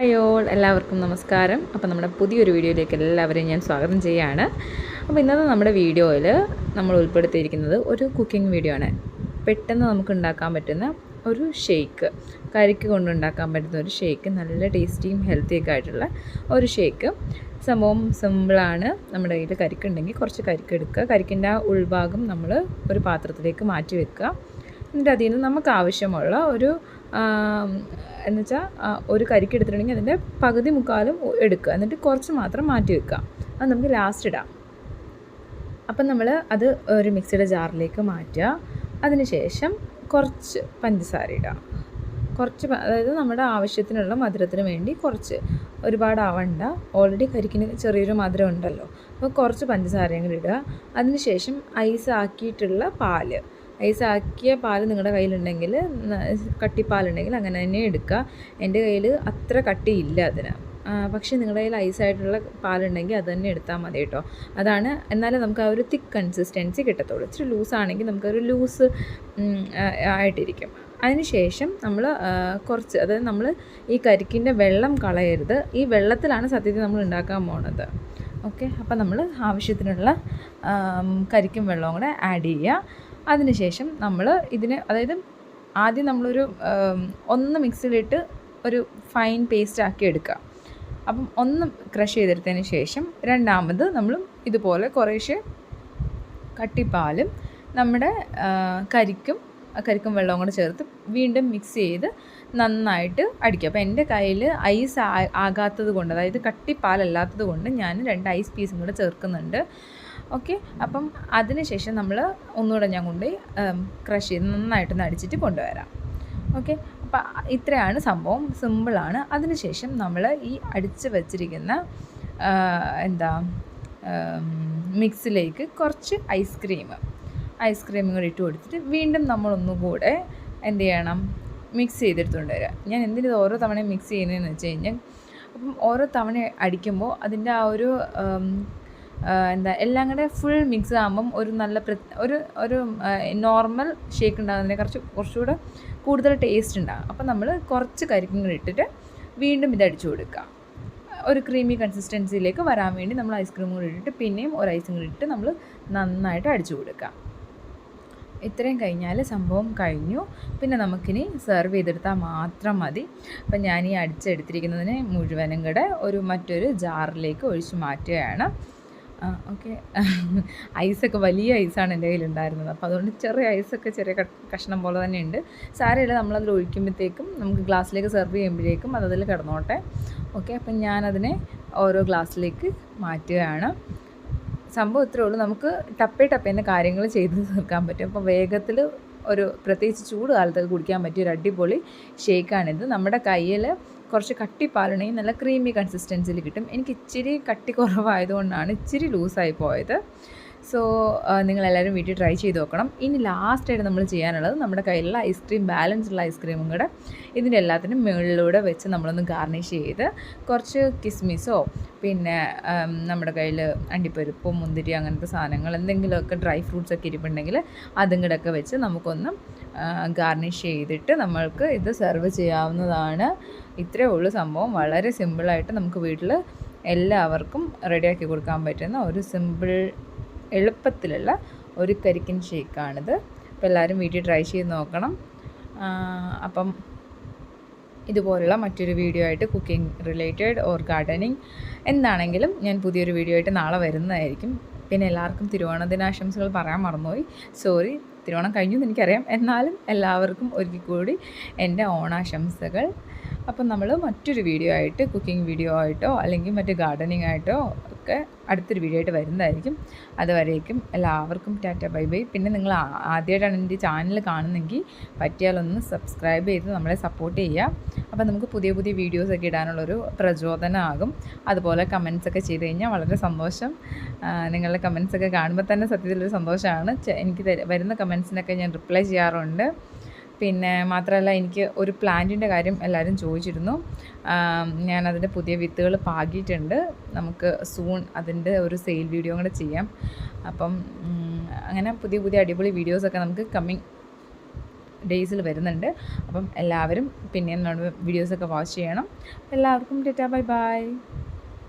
ഹയോ എല്ലാവർക്കും നമസ്കാരം. അപ്പോൾ നമ്മുടെ പുതിയൊരു വീഡിയോയിലേക്ക് എല്ലാവരെയും ഞാൻ സ്വാഗതം ചെയ്യുകയാണ് അപ്പോൾ ഇന്നത്തെ നമ്മുടെ വീഡിയോയിൽ നമ്മൾ ഉൾപ്പെടുത്തിയിരിക്കുന്നത് ഒരു കുക്കിംഗ് വീഡിയോ ആണ്. പെട്ടെന്ന് നമുക്ക് ഉണ്ടാക്കാൻ പറ്റുന്ന ഒരു ഷേക്ക് കരിക്ക് കൊണ്ടുണ്ടാക്കാൻ പറ്റുന്ന ഒരു ഷേക്ക് നല്ല ടേസ്റ്റിയും ഹെൽത്തിയൊക്കെ ആയിട്ടുള്ള ഒരു ഷേക്ക് സംഭവം സിമ്പിളാണ് നമ്മുടെ കയ്യിൽ കരിക്കുണ്ടെങ്കിൽ കുറച്ച് കരിക്ക് എടുക്കുക. കരിക്കിന്റെ ആ ഉൾഭാഗം നമ്മൾ ഒരു പാത്രത്തിലേക്ക് മാറ്റി വെക്കുക. എന്നിട്ട് അതിൽ നിന്ന് നമുക്ക് ആവശ്യമുള്ള ഒരു എന്നുവെച്ചാൽ ഒരു കരിക്ക് എടുത്തിട്ടുണ്ടെങ്കിൽ അതിന്റെ പകുതി മുക്കാലും എടുക്കുക. എന്നിട്ട് കുറച്ച് മാത്രം മാറ്റി വെക്കുക. അത് നമുക്ക് ലാസ്റ്റ് ഇടാം. അപ്പം നമ്മൾ അത് ഒരു മിക്സിയുടെ ജാറിലേക്ക് മാറ്റുക. അതിനുശേഷം കുറച്ച് പഞ്ചസാര ഇടുക കുറച്ച് അതായത് നമ്മുടെ ആവശ്യത്തിനുള്ള മധുരത്തിന് വേണ്ടി കുറച്ച് ഒരുപാട് ആവണ്ട. ഓൾറെഡി കരിക്കിന് ചെറിയൊരു മധുരം ഉണ്ടല്ലോ. അപ്പോൾ കുറച്ച് പഞ്ചസാരയും കൂടി ഇടുക. അതിനുശേഷം ഐസ് ആക്കിയിട്ടുള്ള പാൽ. ഐസ് ആക്കിയ പാൽ നിങ്ങളുടെ കയ്യിലുണ്ടെങ്കിൽ കട്ടിപ്പാലുണ്ടെങ്കിൽ അങ്ങനെ തന്നെ എടുക്കുക. എന്റെ കയ്യിൽ അത്ര കട്ടിയില്ല അതിന്. പക്ഷേ നിങ്ങളുടെ കയ്യിൽ ഐസായിട്ടുള്ള പാലുണ്ടെങ്കിൽ അത് തന്നെ എടുത്താൽ മതി കേട്ടോ. അതാണ് എന്നാലും നമുക്ക് ആ ഒരു തിക്ക് കൺസിസ്റ്റൻസി കിട്ടത്തുള്ളൂ. ഇച്ചിരി ലൂസാണെങ്കിൽ നമുക്കൊരു ലൂസ് ആയിട്ടിരിക്കും. അതിനുശേഷം നമ്മൾ കുറച്ച് അതായത് നമ്മൾ ഈ കരിക്കിന്റെ വെള്ളം കളയരുത്. ഈ വെള്ളത്തിലാണ് സത്യത്തിൽ നമ്മൾ ഉണ്ടാക്കാൻ പോണത്. ഓക്കെ? അപ്പം നമ്മൾ ആവശ്യത്തിനുള്ള കരിക്കും വെള്ളവും കൂടെ ആഡ് ചെയ്യുക. അതിനുശേഷം നമ്മൾ ഇതിന് അതായത് ആദ്യം നമ്മളൊരു ഒന്ന് മിക്സിയിലിട്ട് ഒരു ഫൈൻ പേസ്റ്റ് ആക്കി എടുക്കുക. അപ്പം ഒന്ന് ക്രഷ് ചെയ്തെടുത്തതിന് ശേഷം രണ്ടാമത് നമ്മൾ ഇതുപോലെ കുറേശ്ശെ കട്ടിപ്പാലും നമ്മുടെ കരിക്കും കരിക്കും വെള്ളവും കൂടെ ചേർത്ത് വീണ്ടും മിക്സ് ചെയ്ത് നന്നായിട്ട് അടിക്കുക. അപ്പോൾ എന്റെ കയ്യിൽ ഐസ് ആകാത്തത് കൊണ്ട് അതായത് കട്ടിപ്പാലല്ലാത്തത് കൊണ്ട് ഞാൻ രണ്ട് ഐസ് പീസും കൂടെ ചേർക്കുന്നുണ്ട്. ഓക്കെ? അപ്പം അതിനുശേഷം നമ്മൾ ഒന്നുകൂടെ ഞാൻ കൊണ്ടുപോയി ക്രഷ് ചെയ്ത് നന്നായിട്ട് അടിച്ചിട്ട് കൊണ്ടുവരാം. ഓക്കെ? അപ്പം ഇത്രയാണ് സംഭവം. സിമ്പിളാണ് അതിനുശേഷം നമ്മൾ ഈ അടിച്ച് വച്ചിരിക്കുന്ന എന്താ മിക്സിലേക്ക് കുറച്ച് ഐസ്ക്രീം ഐസ്ക്രീം കൂടി ഇട്ട് കൊടുത്തിട്ട് വീണ്ടും നമ്മൾ ഒന്നുകൂടെ എന്ത് ചെയ്യണം? മിക്സ് ചെയ്തെടുത്തുകൊണ്ട് വരിക ഞാൻ എന്തിനത് ഓരോ തവണയും മിക്സ് ചെയ്യുന്നതെന്ന് വെച്ച് കഴിഞ്ഞാൽ അപ്പം ഓരോ തവണ അടിക്കുമ്പോൾ അതിന്റെ ആ ഒരു എന്താ എല്ലാം കൂടെ ഫുൾ മിക്സ് ആകുമ്പം ഒരു നല്ല ഒരു ഒരു നോർമൽ ഷേക്ക് ഉണ്ടാകുന്നതിനെ കുറച്ച് കുറച്ചുകൂടെ കൂടുതൽ ടേസ്റ്റ് ഉണ്ടാകും. അപ്പം നമ്മൾ കുറച്ച് കരിക്കും ഇട്ടിട്ട് വീണ്ടും ഇത് അടിച്ചു കൊടുക്കുക. ഒരു ക്രീമി കൺസിസ്റ്റൻസിയിലേക്ക് വരാൻ വേണ്ടി നമ്മൾ ഐസ്ക്രീം കൂടി ഇട്ടിട്ട് പിന്നെയും ഒരു ഐസും കൂടി ഇട്ട് നമ്മൾ നന്നായിട്ട് അടിച്ചു കൊടുക്കുക. ഇത്രയും കഴിഞ്ഞാൽ സംഭവം കഴിഞ്ഞു. പിന്നെ നമുക്കിനി സെർവ് ചെയ്തെടുത്താൽ മാത്രം മതി. അപ്പം ഞാൻ ഈ അടിച്ചെടുത്തിരിക്കുന്നതിനെ മുഴുവനും കൂടെ ഒരു മറ്റൊരു ജാറിലേക്ക് ഒഴിച്ച് മാറ്റുകയാണ്. ഓക്കെ. ഐസൊക്കെ വലിയ ഐസാണ് എന്റെ കയ്യിലുണ്ടായിരുന്നത് അപ്പോൾ അതുകൊണ്ട് ചെറിയ ഐസൊക്കെ ചെറിയ കഷ്ണം പോലെ തന്നെ ഉണ്ട്. സാരമില്ല നമ്മളതിൽ ഒഴിക്കുമ്പോഴത്തേക്കും നമുക്ക് ഗ്ലാസ്സിലേക്ക് സെർവ് ചെയ്യുമ്പോഴേക്കും അതതിൽ കിടന്നോട്ടെ. ഓക്കെ അപ്പം ഞാനതിനെ ഓരോ ഗ്ലാസ്സിലേക്ക് മാറ്റുകയാണ്. സംഭവം ഇത്രേ ഉള്ളൂ. നമുക്ക് ടപ്പേ ടപ്പേന്റെ കാര്യങ്ങൾ ചെയ്ത് തീർക്കാൻ പറ്റും. അപ്പോൾ വേഗത്തിൽ ഒരു പ്രത്യേകിച്ച് ചൂട് കാലത്തൊക്കെ കുടിക്കാൻ പറ്റിയ ഒരു അടിപൊളി ഷേക്കാണിത് നമ്മുടെ കയ്യിൽ കുറച്ച് കട്ടി പാലുണ്ടെങ്കിൽ നല്ല ക്രീമി കൺസിസ്റ്റൻസിയിൽ കിട്ടും. എനിക്ക് ഇച്ചിരി കട്ടി കുറവായതുകൊണ്ടാണ് ഇച്ചിരി ലൂസായി പോയത്. സോ നിങ്ങളെല്ലാവരും വീട്ടിൽ ട്രൈ ചെയ്ത് നോക്കണം. ഇനി ലാസ്റ്റായിട്ട് നമ്മൾ ചെയ്യാനുള്ളത് നമ്മുടെ കയ്യിലുള്ള ഐസ്ക്രീം ബാലൻസ് ഉള്ള ഐസ്ക്രീമും കൂടെ ഇതിന്റെ എല്ലാത്തിനും മുകളിലൂടെ വെച്ച് നമ്മളൊന്ന് ഗാർണിഷ് ചെയ്ത് കുറച്ച് കിസ്മിസോ പിന്നെ നമ്മുടെ കയ്യിൽ അണ്ടിപ്പരിപ്പോ മുന്തിരി അങ്ങനത്തെ സാധനങ്ങൾ എന്തെങ്കിലുമൊക്കെ ഡ്രൈ ഫ്രൂട്ട്സ് ഒക്കെ ഇരിപ്പുണ്ടെങ്കിൽ അതും കൂടെ ഒക്കെ വെച്ച് നമുക്കൊന്ന് ഗാർണിഷ് ചെയ്തിട്ട് നമ്മൾക്ക് ഇത് സെർവ് ചെയ്യാവുന്നതാണ്. ഇത്രയേ ഉള്ളൂ സംഭവം. വളരെ സിമ്പിളായിട്ട് നമുക്ക് വീട്ടിൽ എല്ലാവർക്കും റെഡിയാക്കി കൊടുക്കാൻ പറ്റുന്ന ഒരു സിമ്പിൾ എളുപ്പത്തിലുള്ള ഒരു കരിക്കൻ ഷേക്കാണിത്. അപ്പോൾ എല്ലാവരും വീട്ടിൽ ട്രൈ ചെയ്ത് നോക്കണം. അപ്പം ഇതുപോലുള്ള മറ്റൊരു വീഡിയോ ആയിട്ട് കുക്കിംഗ് റിലേറ്റഡ് ഓർ ഗാർഡനിങ് എന്താണെങ്കിലും ഞാൻ പുതിയൊരു വീഡിയോ ആയിട്ട് നാളെ വരുന്നതായിരിക്കും. പിന്നെ എല്ലാവർക്കും തിരുവോണ ദിനാശംസകൾ പറയാൻ മറന്നുപോയി. സോറി തിരുവോണം കഴിഞ്ഞു എന്ന് എനിക്കറിയാം. എന്നാലും എല്ലാവർക്കും ഒരിക്കൽ കൂടി എന്റെ ഓണാശംസകൾ. അപ്പം നമ്മൾ മറ്റൊരു വീഡിയോ ആയിട്ട് കുക്കിംഗ് വീഡിയോ ആയിട്ടോ അല്ലെങ്കിൽ മറ്റ് ഗാർഡനിങ് ആയിട്ടോ ഒക്കെ അടുത്തൊരു വീഡിയോ ആയിട്ട് വരുന്നതായിരിക്കും. അതുവരേക്കും എല്ലാവർക്കും ടാറ്റ ബൈ ബൈ. പിന്നെ നിങ്ങൾ ആദ്യമായിട്ടാണ് എന്റെ ചാനൽ കാണുന്നെങ്കിൽ പറ്റിയാലൊന്ന് സബ്സ്ക്രൈബ് ചെയ്ത് നമ്മളെ സപ്പോർട്ട് ചെയ്യുക. അപ്പം നമുക്ക് പുതിയ പുതിയ വീഡിയോസൊക്കെ ഇടാനുള്ളൊരു പ്രചോദനമാകും അതുപോലെ കമൻസ് ഒക്കെ ചെയ്ത് കഴിഞ്ഞാൽ വളരെ സന്തോഷം. നിങ്ങളുടെ കമൻസ് ഒക്കെ കാണുമ്പോൾ തന്നെ സത്യത്തിലൊരു സന്തോഷമാണ്. എനിക്ക് വരുന്ന കമൻസിനൊക്കെ ഞാൻ റിപ്ലൈ ചെയ്യാറുണ്ട്. പിന്നെ മാത്രമല്ല എനിക്ക് ഒരു പ്ലാന്റിന്റെ കാര്യം എല്ലാവരും ചോദിച്ചിരുന്നു. ഞാൻ അതിന്റെ പുതിയ വിത്തുകൾ പാകിയിട്ടുണ്ട്. നമുക്ക് സൂൺ അതിന്റെ ഒരു സെയിൽ വീഡിയോ കൂടെ ചെയ്യാം. അപ്പം അങ്ങനെ പുതിയ പുതിയ അടിപൊളി വീഡിയോസൊക്കെ നമുക്ക് കമ്മിങ് ഡേയ്സിൽ വരുന്നുണ്ട്. അപ്പം എല്ലാവരും പിന്നെയും വീഡിയോസൊക്കെ വാച്ച് ചെയ്യണം. എല്ലാവർക്കും ടെറ്റാ ബൈ ബൈ.